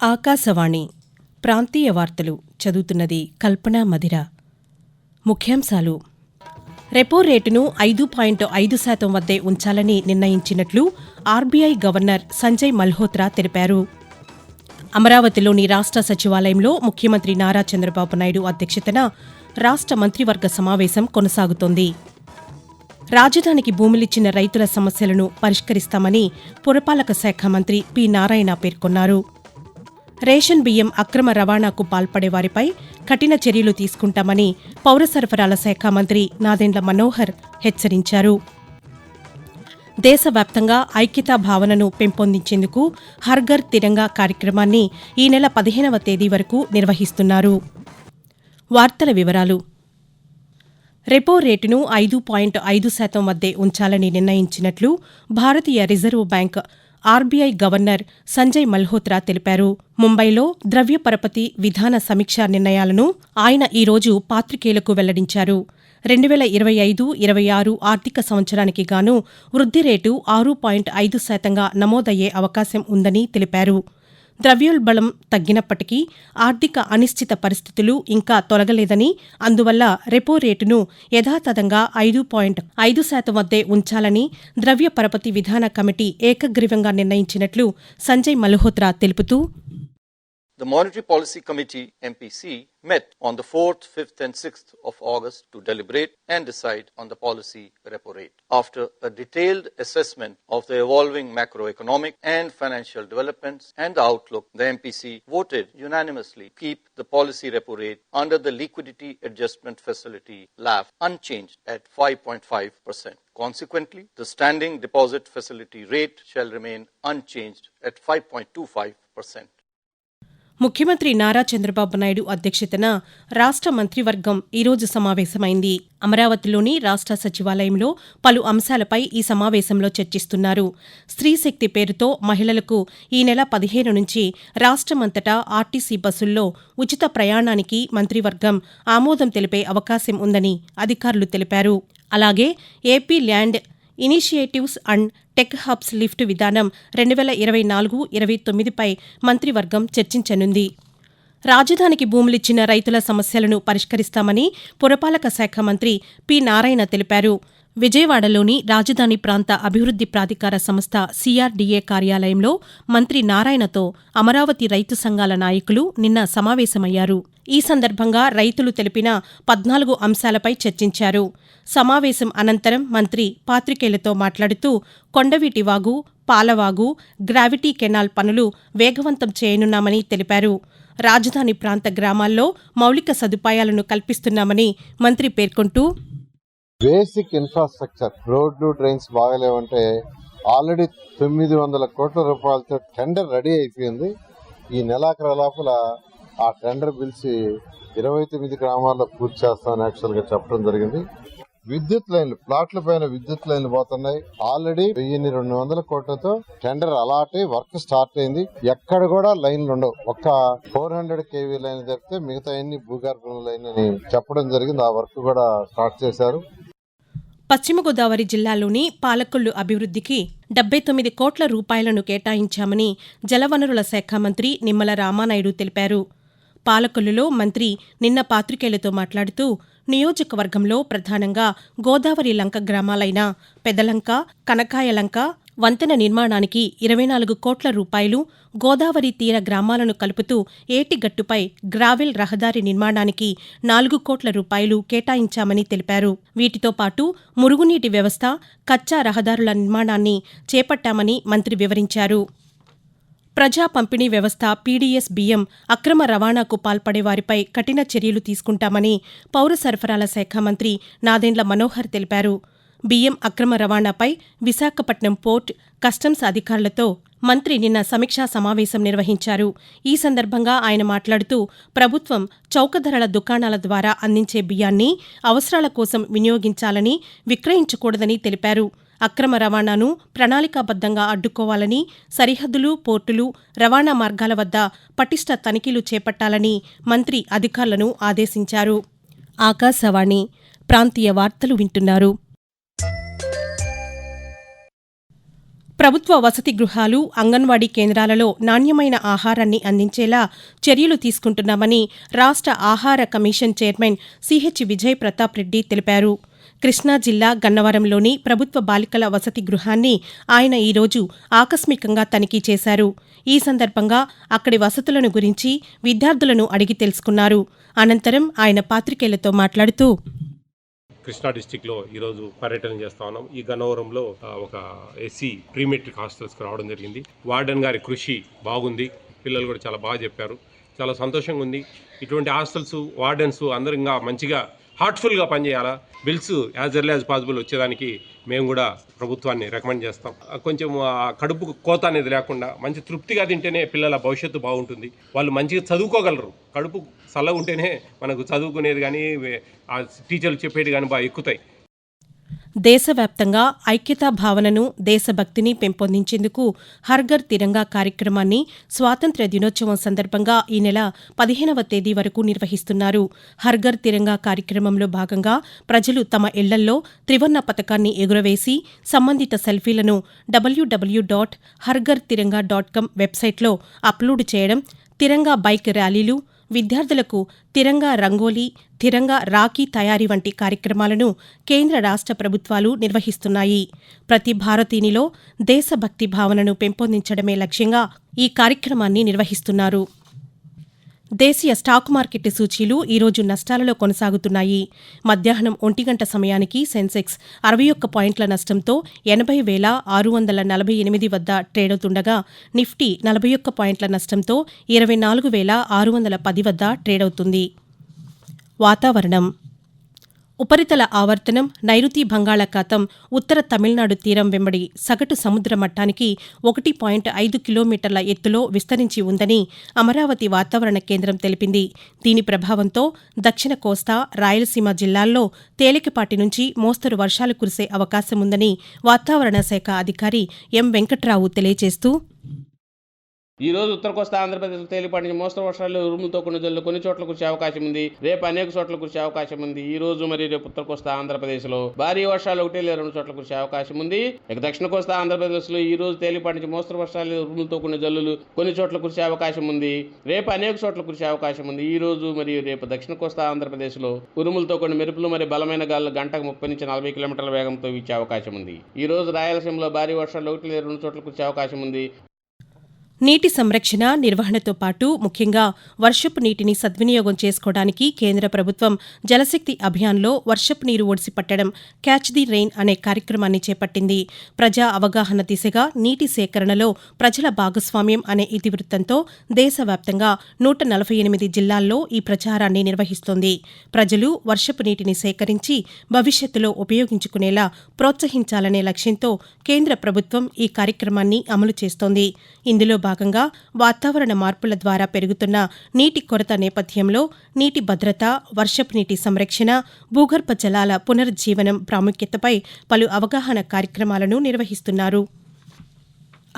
ఆకాశవాణి ప్రాంతీయ వార్తలు చదువుతున్నది కల్పనా మధిర. ముఖ్యాంశాలు. రెపో రేటును ఐదు పాయింట్ ఐదు శాతం వద్దే ఉంచాలని నిర్ణయించినట్లు ఆర్బీఐ గవర్నర్ సంజయ్ మల్హోత్రా తెలిపారు. అమరావతిలోని రాష్ట్ర సచివాలయంలో ముఖ్యమంత్రి నారా చంద్రబాబు నాయుడు అధ్యక్షతన రాష్ట్ర మంత్రివర్గ సమావేశం కొనసాగుతోంది. రాజధానికి భూములిచ్చిన రైతుల సమస్యలను పరిష్కరిస్తామని పురపాలక శాఖ మంత్రి పి నారాయణ పేర్కొన్నారు. రేషన్ బియ్యం అక్రమ రవాణాకు పాల్పడే వారిపై కఠిన చర్యలు తీసుకుంటామని పౌర సరఫరాల శాఖ మంత్రి నాదెండ్ల మనోహర్ హెచ్చరించారు. దేశవ్యాప్తంగా ఐక్యతా భావనను పెంపొందించేందుకు హర్ఘర్ తిరంగా కార్యక్రమాన్ని ఈ నెల పదిహేనవ తేదీ వరకు నిర్వహిస్తున్నారు. వార్తల వివరాలు. రెపో రేటును ఐదు పాయింట్ ఐదు శాతం వద్దే ఉంచాలని నిర్ణయించినట్లు భారతీయ reserve bank RBI governor Sanjay Malhotra తెలిపారు. ముంబైలో ద్రవ్య పరపతి విధాన సమీక్షా నిర్ణయాలను ఆయన ఈరోజు పాత్రికేయులకు వెల్లడించారు. రెండు వేల ఇరవై ఐదు ఇరవై ఆరు ఆర్థిక సంవత్సరానికి గాను వృద్ధి రేటు ఆరు పాయింట్ ఐదు శాతంగా నమోదయ్యే అవకాశం ఉందని తెలిపారు. ద్రవ్యోల్బణం తగ్గినప్పటికీ ఆర్థిక అనిశ్చిత పరిస్థితులు ఇంకా తొలగలేదని అందువల్ల రెపో రేటును యథాతథంగా ఐదు పాయింట్ ఐదు శాతం వద్దే ఉంచాలని ద్రవ్య పరపతి విధాన కమిటీ ఏకగ్రీవంగా నిర్ణయించినట్లు సంజయ్ మల్హోత్రా తెలుపుతూ The Monetary Policy Committee MPC met on the 4th, 5th, and 6th of August to deliberate and decide on the policy repo rate. After a detailed assessment of the evolving macroeconomic and financial developments and the outlook, the MPC voted unanimously to keep the policy repo rate under the Liquidity Adjustment Facility LAF unchanged at 5.5%. Consequently, the standing deposit facility rate shall remain unchanged at 5.25%. ముఖ్యమంత్రి నారా చంద్రబాబు నాయుడు అధ్యక్షతన రాష్ట్ర మంత్రివర్గం ఈరోజు సమావేశమైంది. అమరావతిలోని రాష్ట్ర సచివాలయంలో పలు అంశాలపై ఈ సమావేశంలో చర్చిస్తున్నారు. స్త్రీశక్తి పేరుతో మహిళలకు ఈ నెల పదిహేను నుంచి రాష్ట్రమంతటా ఆర్టీసీ బస్సుల్లో ఉచిత ప్రయాణానికి మంత్రివర్గం ఆమోదం తెలిపే అవకాశం ఉందని అధికారులు తెలిపారు. అలాగే AP land initiatives and tech hubs LIFT విధానం రెండు వేల ఇరవై నాలుగు ఇరవై తొమ్మిదిపై మంత్రివర్గం చర్చించనుంది. రాజధానికి భూములిచ్చిన రైతుల సమస్యలను పరిష్కరిస్తామని పురపాలక శాఖ మంత్రి పి నారాయణ తెలిపారు. విజయవాడలోని రాజధాని ప్రాంత అభివృద్ది ప్రాధికార సంస్థ సిఆర్డీఏ కార్యాలయంలో మంత్రి నారాయణతో అమరావతి రైతు సంఘాల నాయకులు నిన్న సమావేశమయ్యారు. ఈ సందర్భంగా రైతులు తెలిపిన పద్నాలుగు అంశాలపై చర్చించారు. సమావేశం అనంతరం మంత్రి పాత్రికేయులతో మాట్లాడుతూ కొండవీటి వాగు పాలవాగు గ్రావిటీ కెనాల్ పనులు వేగవంతం చేయనున్నామని తెలిపారు. రాజధాని ప్రాంత గ్రామాల్లో మౌలిక సదుపాయాలను కల్పిస్తున్నామని మంత్రి పేర్కొంటూ బేసిక్ ఇన్ఫ్రాస్ట్రక్చర్. రోడ్లు ట్రైన్స్ బాగలేవంటే ఆల్రెడీ తొమ్మిది వందల కోట్ల రూపాయలతో టెండర్ రెడీ అయిపోయింది. ఈ నెలాఖరు లోపల ఆ టెండర్ పిలిచి ఇరవై తొమ్మిది గ్రామాల్లో పూర్తి చేస్తామని యాక్చువల్గా చెప్పడం జరిగింది. విద్యుత్ లైన్లు ప్లాట్ల పైన విద్యుత్ లైన్లు పోతున్నాయి. ఆల్రెడీ వెయ్యిన్ని రెండు వందల కోట్లతో టెండర్ అలాట్ అయి వర్క్ స్టార్ట్ అయింది. ఎక్కడ కూడా లైన్లు ఉండవు. ఒక్క ఫోర్ హండ్రెడ్ కేవీ లైన్ తప్పితే మిగతా అన్ని భూగర్భ లైన్ అని చెప్పడం జరిగింది. ఆ వర్క్ కూడా స్టార్ట్ చేశారు. పశ్చిమ గోదావరి జిల్లాలోని పాలకొల్లు అభివృద్ధికి డెబ్బై తొమ్మిది కోట్ల రూపాయలను కేటాయించామని జలవనరుల శాఖ మంత్రి నిమ్మల రామానాయుడు తెలిపారు. పాలకొల్లులో మంత్రి నిన్న పాత్రికేయులతో మాట్లాడుతూ నియోజకవర్గంలో ప్రధానంగా గోదావరి లంక గ్రామాలైన పెదలంక కనకాయలంక వంతెన నిర్మాణానికి ఇరవై నాలుగు కోట్ల రూపాయలు గోదావరి తీర గ్రామాలను కలుపుతూ ఏటిగట్టుపై గ్రావెల్ రహదారి నిర్మాణానికి నాలుగు కోట్ల రూపాయలు కేటాయించామని తెలిపారు. వీటితో పాటు మురుగునీటి వ్యవస్థ కచ్చా రహదారుల నిర్మాణాన్ని చేపట్టామని మంత్రి వివరించారు. ప్రజా పంపిణీ వ్యవస్థ పీడీఎస్ బియ్యం అక్రమ రవాణాకు పాల్పడే వారిపై కఠిన చర్యలు తీసుకుంటామని పౌర సరఫరాల శాఖ మంత్రి నాదెండ్ల మనోహర్ తెలిపారు. బియ్యం అక్రమ రవాణాపై విశాఖపట్నం పోర్ట్ కస్టమ్స్ అధికారులతో మంత్రి నిన్న సమీక్షా సమావేశం నిర్వహించారు. ఈ సందర్భంగా ఆయన మాట్లాడుతూ ప్రభుత్వం చౌక ధరల దుకాణాల ద్వారా అందించే బియ్యాన్ని అవసరాల కోసం వినియోగించాలని విక్రయించకూడదని తెలిపారు. అక్రమ రవాణాను ప్రణాళికాబద్దంగా అడ్డుకోవాలని సరిహద్దులు పోర్టులు రవాణా మార్గాల వద్ద పటిష్ట తనిఖీలు చేపట్టాలని మంత్రి అధికారులను ఆదేశించారు. ఆకాశవాణి ప్రాంతీయ వార్తలు వింటున్నారు. ప్రభుత్వ వసతి గృహాలు అంగన్వాడీ కేంద్రాలలో నాణ్యమైన ఆహారాన్ని అందించేలా చర్యలు తీసుకుంటున్నామని రాష్ట్ర ఆహార commission chairman CH Vijay Pratap Reddy తెలిపారు. కృష్ణా జిల్లా గన్నవరంలోని ప్రభుత్వ బాలికల వసతి గృహాన్ని ఆయన ఈరోజు ఆకస్మికంగా తనిఖీ చేశారు. ఈ సందర్భంగా అక్కడి వసతులను గురించి విద్యార్థులను అడిగి తెలుసుకున్నారు. అనంతరం ఆయన పాత్రికేయులతో మాట్లాడుతూ కృష్ణా డిస్టిక్లో ఈరోజు పర్యటన చేస్తా ఉన్నాం. ఈ గన్నవరంలో ఒక ఎస్సీ ప్రీమెట్రిక్ హాస్టల్స్కి రావడం జరిగింది. వార్డెన్ గారి కృషి బాగుంది. పిల్లలు కూడా చాలా బాగా చెప్పారు. చాలా సంతోషంగా ఉంది. ఇటువంటి హాస్టల్స్ వార్డెన్స్ అందరు ఇంకా మంచిగా హార్ట్ఫుల్గా పనిచేయాలా? Bills as early as possible వచ్చేదానికి మేము కూడా ప్రభుత్వాన్ని రికమెండ్ చేస్తాం. కొంచెం ఆ, కడుపు కోత అనేది లేకుండా మంచి తృప్తిగా తింటేనే పిల్లల భవిష్యత్తు బాగుంటుంది. వాళ్ళు మంచిగా చదువుకోగలరు. కడుపు చల్లగా ఉంటేనే మనకు చదువుకునేది కానీ టీచర్లు చెప్పేది కానీ బాగా ఎక్కుతాయి. దేశవ్యాప్తంగా ఐక్యతా భావనను దేశభక్తిని పెంపొందించేందుకు హర్ఘర్ తిరంగా కార్యక్రమాన్ని స్వాతంత్ర్య దినోత్సవం సందర్భంగా ఈ నెల పదిహేనవ తేదీ వరకు నిర్వహిస్తున్నారు. హర్ఘర్ తిరంగా కార్యక్రమంలో భాగంగా ప్రజలు తమ ఇళ్ళల్లో త్రివర్ణ పథకాన్ని ఎగురవేసి సంబంధిత సెల్ఫీలను డబ్ల్యూడబ్ల్యూ డాట్ హర్ఘర్ తిరంగా డాట్ కామ్ వెబ్సైట్లో అప్లోడ్ చేయడం తిరంగా బైక్ ర్యాలీలు విద్యార్థులకు తిరంగా రంగోలీ తిరంగా రాఖీ తయారీ వంటి కార్యక్రమాలను కేంద్ర రాష్ట్ర ప్రభుత్వాలు నిర్వహిస్తున్నాయి. ప్రతి భారతీయునిలో దేశభక్తి భావనను పెంపొందించడమే లక్ష్యంగా ఈ కార్యక్రమాన్ని నిర్వహిస్తున్నారు. దేశీయ స్టాక్ మార్కెట్ సూచీలు ఈరోజు నష్టాలలో కొనసాగుతున్నాయి. మధ్యాహ్నం ఒంటి గంట సమయానికి సెన్సెక్స్ అరవై ఒక్క పాయింట్ల నష్టంతో ఎనభై వేల ఆరు వందల నలభై ఎనిమిది వద్ద ట్రేడవుతుండగా నిఫ్టీ నలభై ఒక్క పాయింట్ల నష్టంతో ఇరవై నాలుగు వేల ఆరు వందల పది వద్ద ట్రేడవుతుంది వాతావరణం ఉపరితల ఆవర్తనం నైరుతి బంగాళాఖాతం ఉత్తర తమిళనాడు తీరం వెంబడి సగటు సముద్ర మట్టానికి ఒకటి పాయింట్ ఐదు కిలోమీటర్ల ఎత్తులో విస్తరించి ఉందని అమరావతి వాతావరణ కేంద్రం తెలిపింది. దీని ప్రభావంతో దక్షిణ కోస్తా రాయలసీమ జిల్లాల్లో తేలికపాటి నుంచి మోస్తరు వర్షాలు కురిసే అవకాశం ఉందని వాతావరణ శాఖ అధికారి ఎం వెంకట్రావు తెలియజేస్తూ ఈ రోజు ఉత్తర కోస్తా ఆంధ్రప్రదేశ్ తేలిపాటి నుంచి మోస్తరు వర్షాలు ఉరుములతో కొన్ని జల్లు కొన్ని చోట్ల కురిసే అవకాశం ఉంది. రేపు అనేక చోట్ల కురిసే అవకాశం ఉంది. ఈ రోజు మరి రేపు ఉత్తర కోస్తా ఆంధ్రప్రదేశ్లో భారీ వర్షాలు ఒకటి లేదా రెండు చోట్ల కురిసే అవకాశం ఉంది. ఇక దక్షిణ కోస్తా ఆంధ్రప్రదేశ్లో ఈ రోజు తేలిపాటి నుంచి మోస్తరు వర్షాలు ఉరుములతో కొన్ని జల్లులు కొన్ని చోట్ల కురిసే అవకాశం ఉంది. రేపు అనేక చోట్ల కురిసే అవకాశం ఉంది. ఈ రోజు మరియు రేపు దక్షిణ కోస్తా ఆంధ్రప్రదేశ్లో ఉరుములతో కొన్ని మెరుపులు మరి బలమైన గాలు గంటకు ముప్పై నుంచి నలభై కిలోమీటర్ల వేగంతో వీచే అవకాశం ఉంది. ఈ రోజు రాయలసీమలో భారీ వర్షాలు ఒకటి లేదా రెండు చోట్ల కురిసే అవకాశం ఉంది. నీటి సంరక్షణ నిర్వహణతో పాటు ముఖ్యంగా వర్షపు నీటిని సద్వినియోగం చేసుకోవడానికి కేంద్ర ప్రభుత్వం జలశక్తి అభియాన్లో వర్షపు నీరు ఒడిసి పట్టడం క్యాచ్ ది రెయిన్ అనే కార్యక్రమాన్ని చేపట్టింది. ప్రజా అవగాహన దిశగా నీటి సేకరణలో ప్రజల భాగస్వామ్యం అనే ఇతివృత్తంతో దేశవ్యాప్తంగా నూట నలభై ఎనిమిది జిల్లాల్లో ఈ ప్రచారాన్ని నిర్వహిస్తోంది. ప్రజలు వర్షపు నీటిని సేకరించి భవిష్యత్తులో ఉపయోగించుకునేలా ప్రోత్సహించాలనే లక్ష్యంతో కేంద్ర ప్రభుత్వం ఈ కార్యక్రమాన్ని అమలు చేస్తోంది. ఇందులో భాగంగా వాతావరణ మార్పుల ద్వారా పెరుగుతున్న నీటి కొరత నేపథ్యంలో నీటి భద్రత వర్షపు నీటి సంరక్షణ భూగర్భ జలాల పునరుజ్జీవనం ప్రాముఖ్యతపై పలు అవగాహన కార్యక్రమాలను నిర్వహిస్తున్నారు.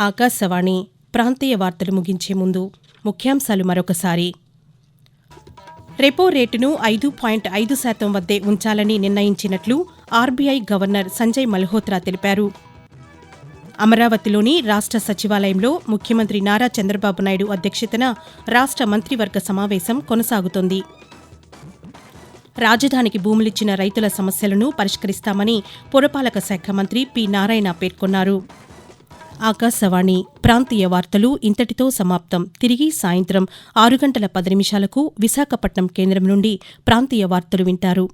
ఆకాశవాణి ప్రాంతీయ వార్తలు ముగించే ముందు ముఖ్యాంశాలు మరొకసారి. రెపో రేటును ఐదు పాయింట్ ఐదు శాతం వద్దే ఉంచాలని నిర్ణయించినట్లు ఆర్బీఐ గవర్నర్ సంజయ్ మల్హోత్రా తెలిపారు. అమరావతిలోని రాష్ట్ర సచివాలయంలో ముఖ్యమంత్రి నారా చంద్రబాబు నాయుడు అధ్యక్షతన రాష్ట్ర మంత్రివర్గ సమావేశం కొనసాగుతోంది. రాజధానికి భూములిచ్చిన రైతుల సమస్యలను పరిష్కరిస్తామని పురపాలక శాఖ మంత్రి పి నారాయణ పేర్కొన్నారు. ఆకాశవాణి ప్రాంతీయ వార్తలు ఇంతటితో సమాప్తం. తిరిగి సాయంత్రం ఆరు గంటల పది నిమిషాలకు విశాఖపట్నం కేంద్రం నుండి ప్రాంతీయ వార్తలు వింటారు.